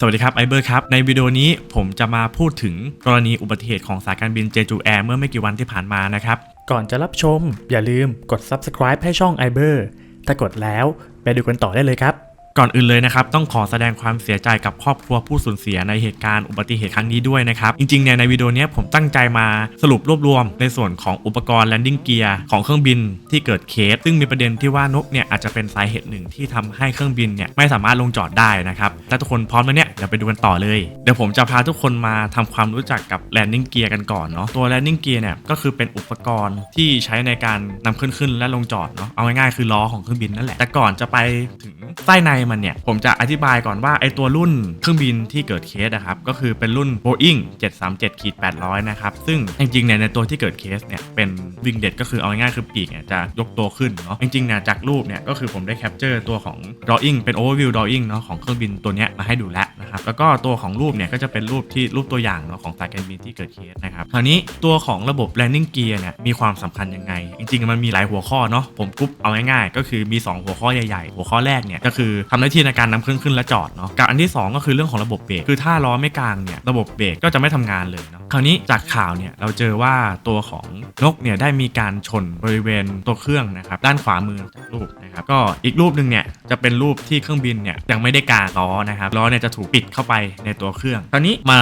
สวัสดีครับไอเบอร์ครับ ในวิดีโอนี้ผมจะมาพูดถึงกรณีอุบัติเหตุของสายการบินเจจูแอร์เมื่อไม่กี่วันที่ผ่านมานะครับ ก่อนจะรับชม อย่าลืมกด subscribe ให้ช่องไอเบอร์ถ้ากดแล้วไปดูกันต่อได้เลยครับ ก่อนอื่นเลยนะครับต้องขอแสดงความเสียใจกับครอบครัวผู้สูญเสียในเหตุการณ์อุบัติเหตุครั้งนี้ด้วยนะครับ จริงๆเนี่ยในวิดีโอนี้ผมตั้งใจมาสรุปรวบรวม ในส่วนของอุปกรณ์ landing gear ของเครื่องบินที่เกิดเคส ซึ่งมีประเด็นที่ว่านกเนี่ยอาจจะเป็นสาเหตุหนึ่งที่ทำให้เครื่องบินเนี่ยไม่สามารถลงจอดได้นะครับถ้าทุกคนพร้อมแล้วเนี่ยเดี๋ยวไปดูกันต่อเลยเดี๋ยวผมจะพาทุกคนมาทำความรู้จักกับ landing gear กันก่อนเนาะตัว landing gear เนี่ยก็คือเป็นอุปกรณ์ที่ใช้ในการนำขึ้นขึ้นและลงจอดเนาะเอาง่ายๆคือล้อของเครื่องบินนั่นแหละแต่ก่อนจะไปถึงใต้ในมันเนี่ย ผมจะอธิบายก่อนว่าไอตัวรุ่นเครื่องบินที่เกิดเคสนะครับ ก็คือเป็นรุ่น Boeing 737ขีด800 นะครับ ซึ่งจริงๆเนี่ยในตัวที่เกิดเคสเนี่ยเป็นวิงเด็ดก็คือเอาง่ายๆคือปีกเนี่ยจะยกตัวขึ้นเนาะจริงๆเนี่ยจากรูปเนี่ยก็คือผมได้แคปเจอร์ตัวของ drawing เป็น overview drawing เนาะของเครื่องบินตัวเนี้ยมาให้ดูแล้ว นะครับแล้วก็ตัวของรูปเนี่ยก็จะเป็นรูปที่รูปตัวอย่างเนาะของสายการบินที่เกิดเคสนะครับคราวนี้ตัวของระบบ landing gear เนี่ยมีความสำคัญยังไง จริงๆ มันมีหลายหัวข้อเนาะผมกรุ๊ปเอาง่ายๆก็คือมี 2 หัวข้อใหญ่ๆ หัวข้อแรกเนี่ยก็คือทำหน้าที่ในการนำเครื่องขึ้นและจอดเนาะกับอันที่ 2 ก็คือเรื่องของระบบเบรกคือถ้าล้อไม่กลางเนี่ยระบบเบรกก็จะไม่ทำงานเลยเนาะคราวนี้จากข่าวเนี่ยเราเจอว่าตัวของนกเนี่ยได้มีการชนบริเวณตัวเครื่องนะครับด้านขวามือจากรูปนะครับก็อีกรูปหนึ่งเนี่ยจะเป็นรูปที่เครื่องบินเนี่ยยังไม่ได้กาล้อนะครับล้อเนี่ยจะถูกปิดเข้าไปในตัวเครื่องคราวนี้มา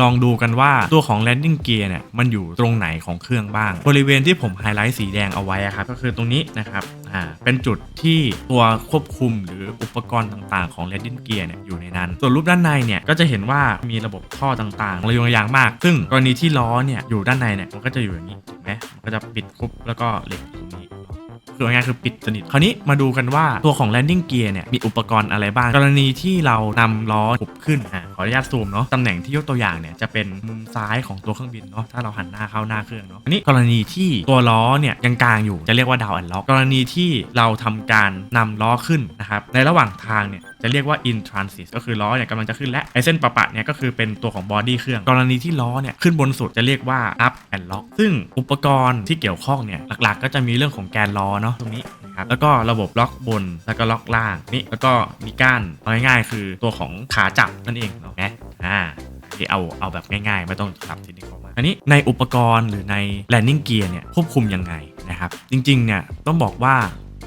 ลองดูกันว่าตัวของ landing gear เนี่ยมันอยู่ตรงไหนของเครื่องบ้าง บริเวณที่ผมไฮไลท์สีแดงเอาไว้อะครับก็คือตรงนี้นะครับ อ่าเป็นจุดที่ตัวควบคุมหรืออุปกรณ์ต่างๆ ของ landing gear เนี่ยอยู่ในนั้น ส่วนรูปด้านในเนี่ยก็จะเห็นว่ามีระบบท่อต่างๆระยงระยางมาก ซึ่งกรณีที่ล้อเนี่ยอยู่ด้านในเนี่ยมันก็จะอยู่อย่างนี้ถูกไหมมันก็จะปิดคุบแล้วก็เหล็ก คือง่ายคือปิดสนิท คราวนี้มาดูกันว่าตัวของ landing gear เนี่ยมีอุปกรณ์อะไรบ้าง กรณีที่เรานำล้อหุบขึ้นอะขออนุญาตซูมเนาะตำแหน่งที่ยกตัวอย่างเนี่ยจะเป็นมุมซ้ายของตัวเครื่องบินเนาะถ้าเราหันหน้าเข้าหน้าเครื่องเนาะอันนี้กรณีที่ตัวล้อเนี่ยยังกลางอยู่จะเรียกว่าดาวอันล็อกกรณีที่เราทำการนำล้อขึ้นนะครับในระหว่างทางเนี่ย จะเรียกว่า in transit ก็คือล้อเนี่ยกำลังจะขึ้นและไอเส้นประปะเนี่ยก็คือเป็นตัวของบอดี้เครื่อง กรณีที่ล้อเนี่ยขึ้นบนสุดจะเรียกว่า up and lock ซึ่งอุปกรณ์ที่เกี่ยวข้องเนี่ยหลักๆ ก็จะมีเรื่องของแกนล้อเนาะตรงนี้นะครับแล้วก็ระบบล็อกบนแล้วก็ล็อกล่างนี่แล้วก็มีก้านเอาง่ายๆคือตัวของขาจับนั่นเองเนาะนะอ่าที่เอาเอาแบบง่ายๆ ไม่ต้องสับทีนี้เข้ามา อันนี้ในอุปกรณ์หรือใน landing gear เนี่ยควบคุมยังไงนะครับ จริงๆเนี่ยต้องบอกว่า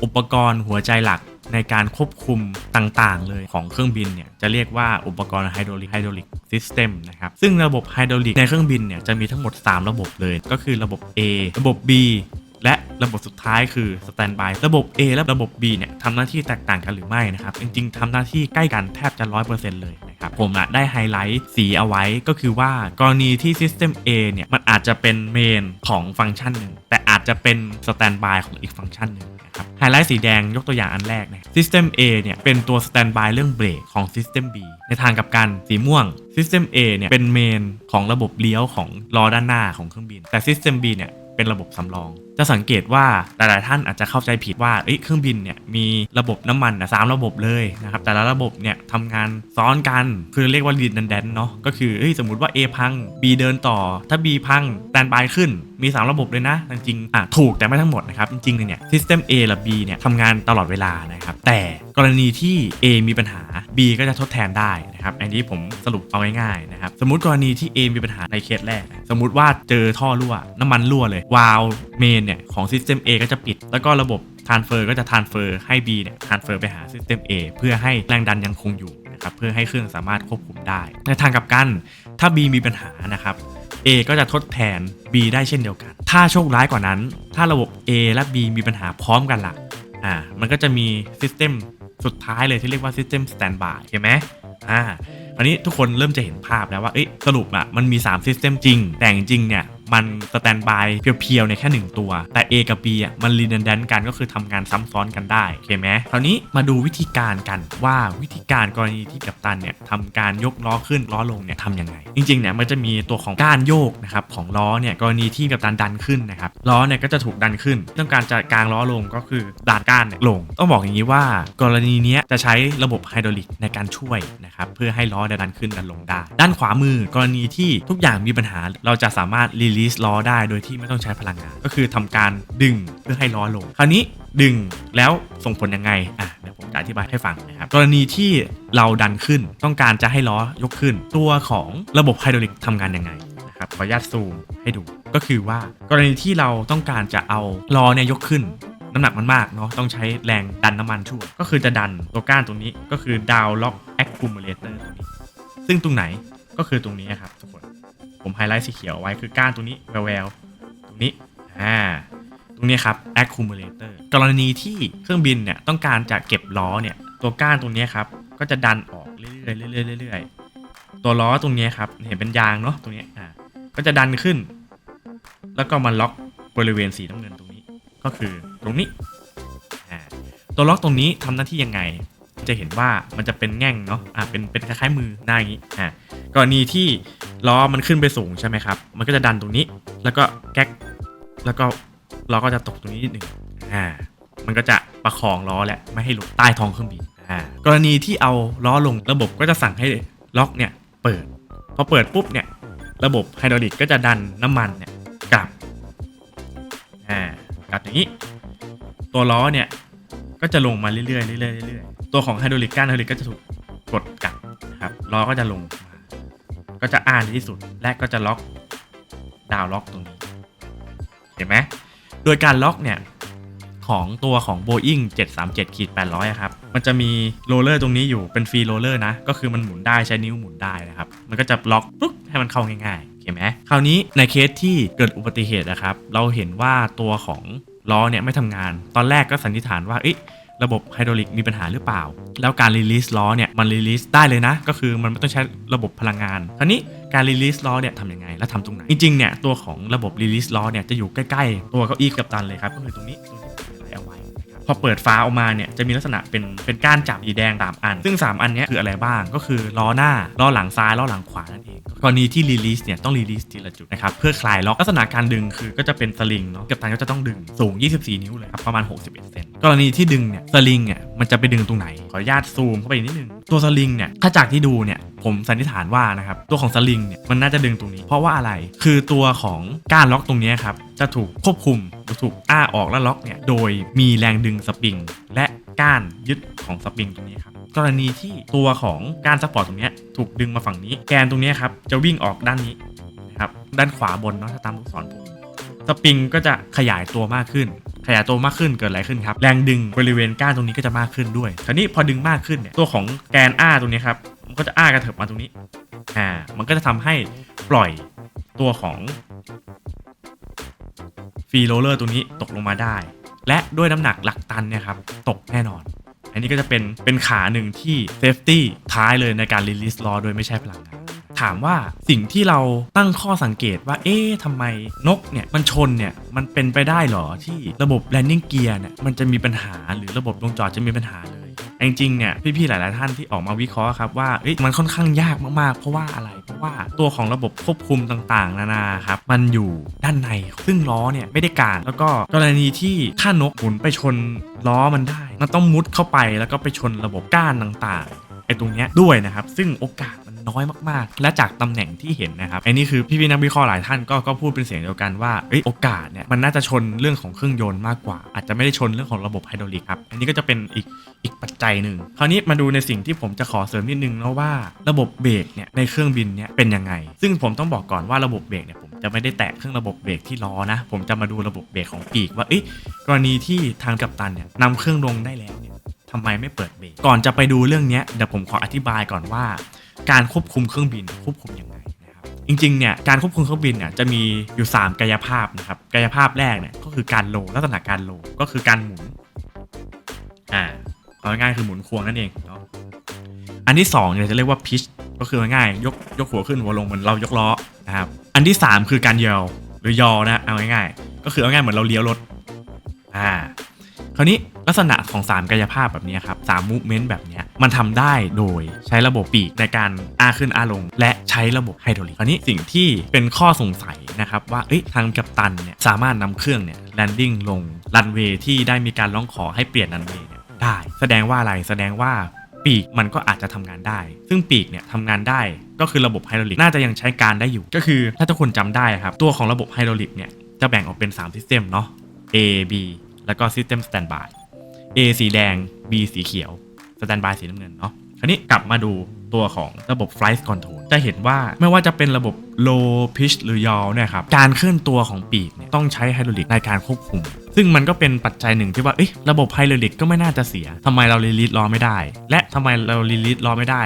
อุปกรณ์หัวใจหลัก ในการควบคุมต่างๆ เลยของเครื่องบินเนี่ยจะเรียกว่าอุปกรณ์ไฮดรอลิกไฮดรอลิกซิสเต็มนะครับซึ่งระบบไฮดรอลิกในเครื่องบินเนี่ยจะมีทั้งหมด 3 ระบบเลย ก็คือระบบ A ระบบ B และระบบสุดท้ายคือสแตนบายระบบ A และระบบ B เนี่ยทำหน้าที่แตกต่างกันหรือไม่นะครับ จริงๆทำหน้าที่ใกล้กันแทบจะ 100%เลยนะครับ ผมอะได้ไฮไลท์สีเอาไว้ก็คือว่ากรณีที่ System A เนี่ย มันอาจจะเป็นเมนของฟังก์ชันหนึ่ง แต่อาจจะเป็นสแตนบายของอีกฟังก์ชันหนึ่ง ครับไฮไลท์สีแดงยกตัวอย่างอันแรกนะ System A เนี่ยเป็นตัวสแตนบายเรื่องเบรกของ System B ในทางกับกันสีม่วง System A เนี่ยเป็นเมนของระบบเลี้ยวของล้อด้านหน้าของเครื่องบิน แต่ System B เนี่ยเป็นระบบสำรองจะสังเกตว่าหลายๆท่านอาจจะเข้าใจผิดว่าเอ้ยเครื่องบินเนี่ยมีระบบน้ำมันนะสามระบบเลยนะครับแต่ละระบบเนี่ยทำงานซ้อนกันคือเรียกว่า redundant เนาะก็คือเอ้ยสมมติว่า A พัง B เดินต่อ ถ้า B พังแตนบายขึ้นมี 3 ระบบเลยนะ จริงๆอะถูกแต่ไม่ทั้งหมดนะครับ จริงๆเลยเนี่ย system A และ B เนี่ยทำงานตลอดเวลานะครับ แต่กรณีที่ A มีปัญหา B ก็จะทดแทนได้นะครับ อันนี้ผมสรุปเอาง่ายๆนะครับ สมมติกรณีที่ A มีปัญหาในเคสแรก สมมุติว่าเจอท่อรั่ว น้ำมันรั่วเลย วาล์วเมนเนี่ยของ System A ก็จะปิด แล้วก็ระบบ transfer ก็จะ transfer ให้ B เนี่ย transfer ไปหา System A เพื่อให้แรงดันยังคงอยู่นะครับเพื่อให้เครื่องสามารถควบคุมได้ ในทางกลับกัน ถ้า B มีปัญหานะครับ A ก็จะทดแทน B ได้เช่นเดียวกัน ถ้าโชคร้ายกว่านั้น ถ้าระบบ A และ B มีปัญหาพร้อมกันละ่ะอ่ามันก็จะมี System สุดท้ายเลยที่เรียกว่า System Standby เห็นไหมอ่าอันนี้ทุกคนเริ่มจะเห็นภาพแล้วว่าเอ้ยสรุปอะมันมี 3 System จริง แต่จริงเนี่ย มันสแตนบายเพียวๆในแค่ 1 ตัว แต่ A กับ B อะมัน redundant กันก็คือทำงานซ้ำซ้อนกันได้โอเคไหมคราวนี้มาดูวิธีการกันว่าวิธีการกรณีที่กัปตันเนี่ยทำการยกล้อขึ้นล้อลงเนี่ยทำยังไง จริงๆเนี่ยมันจะมีตัวของก้านโยกนะครับของล้อเนี่ยกรณีที่กัปตันดันขึ้นนะครับล้อเนี่ยก็จะถูกดันขึ้น ต้องการจะกางล้อลงก็คือดันก้านเนี่ยลง ต้องบอกอย่างนี้ว่ากรณีนี้จะใช้ระบบไฮดรอลิกในการช่วยนะครับเพื่อให้ล้อดันขึ้นดันลงได้ ด้านขวามือกรณีที่ทุกอย่างมีปัญหาเราจะสามารถ release ลีสล้อได้โดยที่ไม่ต้องใช้พลังงาน ก็คือทำการดึงเพื่อให้ล้อลง คราวนี้ดึงแล้วส่งผลยังไงอะเดี๋ยวผมจะอธิบายให้ฟังนะครับกรณีที่เราดันขึ้นต้องการจะให้ล้อยกขึ้น ตัวของระบบไฮดรอลิกทำงานยังไงนะครับขออนุญาตซูมให้ดู ก็คือว่ากรณีที่เราต้องการจะเอาล้อเนี่ยยกขึ้นน้ำหนักมันมากเนาะต้องใช้แรงดันน้ำมันช่วยก็คือจะดันตัวก้านตรงนี้ก็คือดาวล็อกแอคคูมูเลเตอร์ตรงนี้ซึ่งตรงไหนก็คือตรงนี้ครับทุกค ผมไฮไลท์สีเขียวไว้คือก้านตรงนี้แววๆตรงนี้อ่าตรงนี้ครับ accumulator กรณีที่เครื่องบินเนี่ยต้องการจะเก็บล้อเนี่ยตัวก้านตรงนี้ครับก็จะดันออกเรื่อยๆเรื่อยๆเรื่อยๆตัวล้อตรงนี้ครับเห็นเป็นยางเนาะตรงนี้อ่าก็จะดันขึ้น แล้วก็มาล็อกบริเวณสีน้ำเงินตรงนี้ก็คือตรงนี้อ่าตัวล็อกตรงนี้ทำหน้าที่ยังไง จะเห็นว่ามันจะเป็นแง่งเนาะอ่าเป็นเป็นคล้ายๆมือหน้าอย่างนี้อ่ากรณีที่ ล้อมันขึ้นไปสูงใช่ไหมครับ มันก็จะดันตรงนี้ แล้วก็แก๊ก แล้วก็ล้อก็จะตกตรงนี้นิดหนึ่งอ่า มันก็จะประคองล้อแหละไม่ให้หลุดใต้ท้องเครื่องบินอ่ากรณีที่เอาล้อลงระบบก็จะสั่งให้ล็อกเนี่ยเปิด พอเปิดปุ๊บเนี่ยระบบไฮดรอลิกก็จะดันน้ำมันเนี่ยกลับอ่ากลับอย่างนี้ ตัวล้อเนี่ยก็จะลงมาเรื่อยๆเรื่อยๆเรื่อยๆตัวของไฮดรอลิกก้านไฮดรอลิกก็จะถูกกดกลับนะครับล้อก็จะลง ก็จะอ้านที่สุดและก็จะล็อกดาวล็อกตรงนี้ เห็นไหมโดยการล็อกเนี่ยของตัวของ Boeing 737ขีด800อะครับ มันจะมีโรลเลอร์ตรงนี้อยู่เป็นฟรีโรลเลอร์นะ ก็คือมันหมุนได้ใช้นิ้วหมุนได้นะครับ มันก็จะล็อกปุ๊บให้มันเข้าง่ายๆ เห็นไหมคราวนี้ในเคสที่เกิดอุบัติเหตุนะครับ เราเห็นว่าตัวของล้อเนี่ยไม่ทำงาน ตอนแรกก็สันนิษฐานว่าเอ๊ะ ระบบไฮดรอลิกมีปัญหาหรือเปล่า แล้วการรีลิสล้อเนี่ยมันรีลิสได้เลยนะ ก็คือมันไม่ต้องใช้ระบบพลังงานคราวนี้การรีลิสล้อเนี่ยทำยังไงและทำตรงไหนจริงๆเนี่ยตัวของระบบรีลิสล้อเนี่ยจะอยู่ใกล้ๆ ตัวเก้าอี้กับตันเลยครับก็คือตรงนี้ พอเปิดฟ้าออกมาเนี่ยจะมีลักษณะเป็นเป็นก้านจับสีแดงสามอัน ซึ่ง 3 อันนี้คืออะไรบ้างก็คือล้อหน้าล้อหลังซ้ายล้อหลังขวานั่นเองกรณีที่รีลีสเนี่ยต้องรีลีสทีละจุดนะครับเพื่อคลายล็อกลักษณะการดึงคือก็จะเป็นสลิงเนาะกัปตันก็จะต้องดึงสูง 24 นิ้วเลยครับประมาณ 61 เซนกรณีที่ดึงเนี่ยสลิงเนี่ยมันจะไปดึงตรงไหนขออนุญาตซูมเข้าไปนิดนึงตัวสลิงเนี่ยถ้าจากที่ดูเนี่ย ผมสันนิษฐานว่านะครับตัวของสลิงเนี่ยมันน่าจะดึงตรงนี้ เพราะว่าอะไรคือตัวของก้านล็อกตรงนี้ครับจะถูกควบคุมหรือถูกอ้าออกและล็อกเนี่ยโดยมีแรงดึงสปริง และก้านยึดของสปริงตรงนี้ครับกรณีที่ตัวของก้านซัพพอร์ตตรงนี้ถูกดึงมาฝั่งนี้ แกนตรงนี้ครับจะวิ่งออกด้านนี้นะครับด้านขวาบนเนาะถ้าตามลูกศรผมสปริงก็จะขยายตัวมากขึ้น ขยายตัวมากขึ้นเกิดอะไรขึ้นครับแรงดึงบริเวณก้านตรงนี้ก็จะมากขึ้นด้วยคราวนี้พอดึงมากขึ้นเนี่ยตัวของแกนอ้าตรงนี้ครับมันก็จะอ้ากระเถิบมาตรงนี้อ่ามันก็จะทำให้ปล่อยตัวของฟรีโรลเลอร์ตัวนี้ตกลงมาได้ และด้วยน้ำหนักหลักตันเนี่ยครับตกแน่นอน อันนี้ก็จะเป็นเป็นขาหนึ่งที่เซฟตี้ท้ายเลยในการรีลิสล้อโดยไม่ใช่พลังงานามว่าสิ่งที่เราตั้งข้อสังเกตว่า เอ๊ะทำไมนกเนี่ยมันชนเนี่ยมันเป็นไปได้หรอที่ระบบ landing gear เนี่ยมันจะมีปัญหาหรือระบบลงจอดจะมีปัญหาเลยจริงๆเนี่ยพี่ๆหลายๆท่านที่ออกมาวิเคราะห์ครับว่ามันค่อนข้างยากมากๆ เพราะว่าอะไร เพราะว่าตัวของระบบควบคุมต่างๆ นานาครับมันอยู่ด้านในซึ่งล้อเนี่ยไม่ได้การ แล้วก็กรณีที่ถ้านกหมุนไปชนล้อมันได้ มันต้องมุดเข้าไปแล้วก็ไปชนระบบก้านต่างๆไอ้ตรงเนี้ยด้วยนะครับ ซึ่งโอกาส น้อยมากๆ และจากตำแหน่งที่เห็นนะครับอ้นี่คือพี่ๆนักวิเคราะห์หลายท่านก็ก็พูดเป็นเสียงเดียวกันว่าเอ้ยโอกาสเนี่ยมันน่าจะชนเรื่องของเครื่องยนต์มากกว่า อาจจะไม่ได้ชนเรื่องของระบบไฮดรอลิกครับอันนี้ก็จะเป็นอีกอีกปัจจัยหนึ่งคราวนี้มาดูในสิ่งที่ผมจะขอเสริมนิดนึงนะว่าระบบเบรกเนี่ยในเครื่องบินเนี่ยเป็นยังไง ซึ่งผมต้องบอกก่อนว่าระบบเบรกเนี่ยผมจะไม่ได้แตะเครื่องระบบเบรกที่ล้อนะผมจะมาดูระบบเบรกของปีกว่าเอ้ยกรณีที่ทางกัปตันเนี่ยนำเครื่องลงได้แล้วเนี่ยทำไมไม่เปิดเบรกก่อนจะไปดูเรื่องนี้เดี๋ยวผมขออธิบายก่อนว่า การควบคุมเครื่องบินควบคุมยังไงนะครับจริงๆเนี่ยการควบคุมเครื่องบินเนี่ยจะมีอยู่ 3 กายภาพนะครับกายภาพแรกเนี่ยก็คือการโลลักษณะการโลก็คือการหมุนอ่าเอาง่ายๆคือหมุนควงนั่นเองเนาะอันที่2เนี่ยจะเรียกว่าพิชก็คือง่ายๆยกยกหัวขึ้นหัวลงเหมือนเรายกล้อนะครับอันที่ 3 คือการเยลหรือยอนะเอาง่ายๆก็คือเอาง่ายเหมือนเราเลี้ยวรถอ่าคราวนี้ ลักษณะของ 3 กายภาพแบบนี้ครับ3 movement แบบนี้มันทำได้โดยใช้ระบบปีกในการอาขึ้นอาลง และใช้ระบบไฮดรอลิกคราวนี้สิ่งที่เป็นข้อสงสัยนะครับว่าเอ้ยทางกัปตันเนี่ยสามารถนำเครื่องเนี่ยแลนดิ้งลงรันเวย์ที่ได้มีการร้องขอให้เปลี่ยนรันเวย์เนี่ยได้ แสดงว่าอะไรแสดงว่าปีกมันก็อาจจะทำงานได้ ซึ่งปีกเนี่ยทำงานได้ก็คือระบบไฮดรอลิกน่าจะยังใช้การได้อยู่ ก็คือถ้าทุกคนจำได้ครับ ตัวของระบบไฮดรอลิกเนี่ยจะแบ่งออกเป็น3 System เนาะ A B แล้วก็ System Standby A สีแดง B สีเขียวสแตนบายสีน้ำเงินเนาะคราวนี้กลับมาดูตัวของระบบ flight control จะเห็นว่าไม่ว่าจะเป็นระบบ low pitch หรือ yaw เนี่ยครับการเคลื่อนตัวของปีกเนี่ยต้องใช้ไฮดรอลิกในการควบคุม ซึ่งมันก็เป็นปัจจัยหนึ่งที่ว่าเอ๊ะระบบไฮดรอลิกก็ไม่น่าจะเสียทำไมเราลีลิตล้อไม่ได้ และทำไมเราลีลิตล้อไม่ได้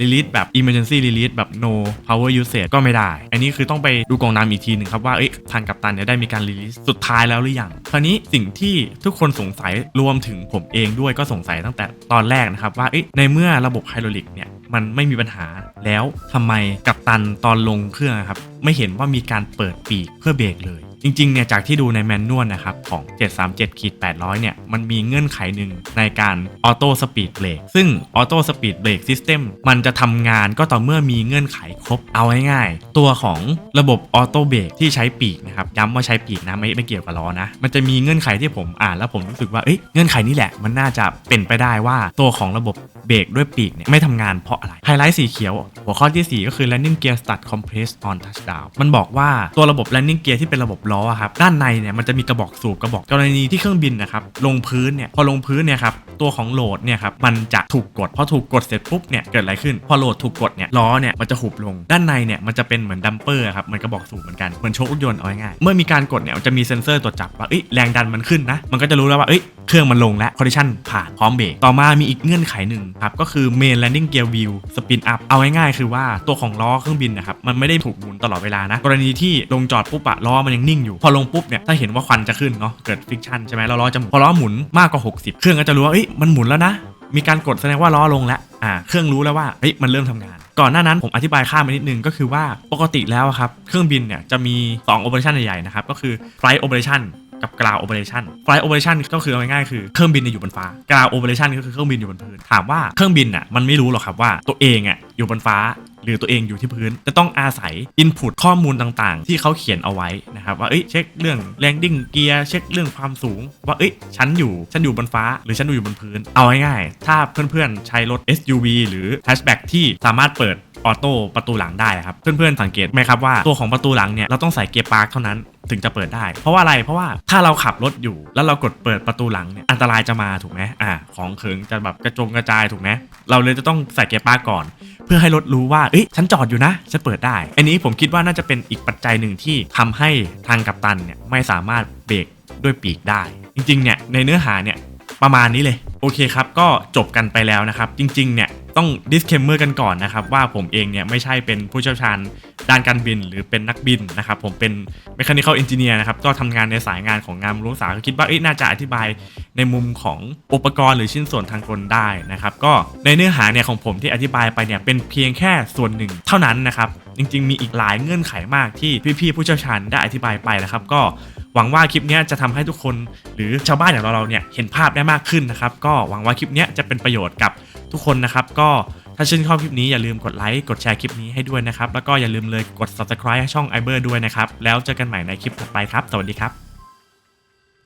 รีลีสแบบ emergency release แบบ no power usage ก็ไม่ได้ อันนี้คือต้องไปดูกองน้ำอีกทีหนึ่งครับว่าเอ้ยทางกัปตันเนี่ยได้มีการรีลีสสุดท้ายแล้วหรือยัง คราวนี้สิ่งที่ทุกคนสงสัยรวมถึงผมเองด้วยก็สงสัยตั้งแต่ตอนแรกนะครับว่าเอ้ยในเมื่อระบบไฮดรอลิกเนี่ยมันไม่มีปัญหาแล้วทำไมกัปตันตอนลงเครื่องครับ ไม่เห็นว่ามีการเปิดปีกเพื่อเบรกเลย จริงๆเนี่ยจากที่ดูในแมนนวลนะครับของ 737ขีด800เนี่ยมันมีเงื่อนไขหนึ่งในการออโต้สปีดเบรกซึ่งออโต้สปีดเบรกซิสเต็มมันจะทำงานก็ต่อเมื่อมีเงื่อนไขครบเอาง่ายๆตัวของระบบออโต้เบรกที่ใช้ปีกนะครับย้ำว่าใช้ปีกนะไม่ไม่เกี่ยวกับล้อนะ มันจะมีเงื่อนไขที่ผมอ่านแล้วผมรู้สึกว่าเอ้ยเงื่อนไขนี้แหละมันน่าจะเป็นไปได้ว่าตัวของระบบเบรกด้วยปีกเนี่ยไม่ทำงานเพราะอะไร ไฮไลท์สีเขียว หัวข้อที่ 4 ก็คือ landing gear start compress on touchdown มันบอกว่าตัวระบบ landing gear ที่เป็นระบบล้อครับด้านในเนี่ยมันจะมีกระบอกสูบกระบอกกรณีที่เครื่องบินนะครับลงพื้นเนี่ยพอลงพื้นเนี่ยครับตัวของโหลดเนี่ยครับมันจะถูกกดพอถูกกดเสร็จปุ๊บเนี่ยเกิดอะไรขึ้น พอโหลดถูกกดเนี่ยล้อเนี่ยมันจะหุบลง ด้านในเนี่ยมันจะเป็นเหมือนดัมเปอร์ครับมันกระบอกสูบเหมือนกันเหมือนโชครถยนต์เอาง่ายเมื่อมีการกดเนี่ยจะมีเซ็นเซอร์ตรวจจับว่าเอ้ยแรงดันมันขึ้นนะมันก็จะรู้แล้วว่าเอ้ย เครื่องมันลงแล้ว condition ผ่านพร้อมเบรกต่อมามีอีกเงื่อนไขหนึ่งครับก็คือ main landing gear wheel spin up เอาง่ายๆคือว่าตัวของล้อเครื่องบินนะครับมันไม่ได้ถูกหมุนตลอดเวลานะกรณีที่ลงจอดปุ๊บอะล้อมันยังนิ่งอยู่ พอลงปุ๊บเนี่ยถ้าเห็นว่าควันจะขึ้นเนาะเกิด friction ใช่ไหมแล้วล้อจะหมุนพอล้อหมุนมากกว่า 60 เครื่องก็จะรู้ว่าเอ้ยมันหมุนแล้วนะมีการกดแสดงว่าล้อลงแล้วอ่าเครื่องรู้แล้วว่าเฮ้ยมันเริ่มทำงาน ก่อนหน้านั้นผมอธิบายข้ามไปนิดนึงก็คือว่าปกติแล้วครับ เครื่องบินเนี่ยจะมี2 operation ใหญ่ๆนะครับ ก็คือ flight operation กับ ground operation flight operation ก็คือเอาง่ายๆคือเครื่องบินอยู่บนฟ้า ground operation ก็คือเครื่องบินอยู่บนพื้นถามว่าเครื่องบินอะมันไม่รู้หรอกครับว่าตัวเองอะอยู่บนฟ้าหรือตัวเองอยู่ที่พื้นจะต้องอาศัย input ข้อมูลต่างๆ ที่เขาเขียนเอาไว้นะครับว่าเอ้ยเช็คเรื่อง landing gear เช็คเรื่องความสูง ว่าเอ้ยฉันอยู่ฉันอยู่บนฟ้า หรือฉันอยู่บนพื้น เอาง่ายๆถ้าเพื่อนๆใช้รถ SUV หรือ hatchback ที่สามารถเปิด ออโต้ประตูหลังได้ครับ เพื่อนๆสังเกตไหมครับว่าตัวของประตูหลังเนี่ยเราต้องใส่เกียร์ปาร์คเท่านั้นถึงจะเปิดได้ เพราะว่าอะไร เพราะว่าถ้าเราขับรถอยู่ แล้วเรากดเปิดประตูหลังเนี่ย อันตรายจะมาถูกไหมอ่า ของเขิงจะแบบกระจงกระจายถูกไหมเราเลยจะต้องใส่เกียร์ปาร์คก่อน เพื่อให้รถรู้ว่า เอ้ย ฉันจอดอยู่นะ ฉันเปิดได้ อันนี้ผมคิดว่าน่าจะเป็นอีกปัจจัยหนึ่งที่ทำให้ทางกัปตันเนี่ยไม่สามารถเบรกด้วยปีกได้ จริงๆเนี่ยในเนื้อหาเนี่ยประมาณนี้เลย โอเคครับ ก็จบกันไปแล้วนะครับ จริงๆเนี่ย ต้อง disclaimer กันก่อนนะครับ ว่าผมเองเนี่ยไม่ใช่เป็นผู้เชี่ยวชาญด้านการบินหรือเป็นนักบินนะครับ ผมเป็น mechanical engineer นะครับ ก็ทำงานในสายงานของงานรุงรักษาก็คิดว่าอ้ยน่าจะอธิบายในมุมของอุปกรณ์หรือชิ้นส่วนทางกลได้นะครับ ก็ในเนื้อหาเนี่ยของผมที่อธิบายไปเนี่ยเป็นเพียงแค่ส่วนหนึ่งเท่านั้นนะครับจริงๆ มีอีกหลายเงื่อนไขมากที่พี่ๆผู้เชี่ยวชาญได้อธิบายไปนะครับ ก็ หวังว่าคลิปนี้จะทำให้ทุกคนหรือชาวบ้านอย่างเราเนี่ยเห็นภาพได้มากขึ้นนะครับ ก็หวังว่าคลิปนี้จะเป็นประโยชน์กับทุกคนนะครับ ก็ถ้าชื่นชอบคลิปนี้อย่าลืมกดไลค์กดแชร์คลิปนี้ให้ด้วยนะครับ แล้วก็อย่าลืมเลยกด subscribe ให้ช่อง i b e r ด้วยนะครับ แล้วเจอกันใหม่ในคลิปถัดไปครับ สวัสดีครับ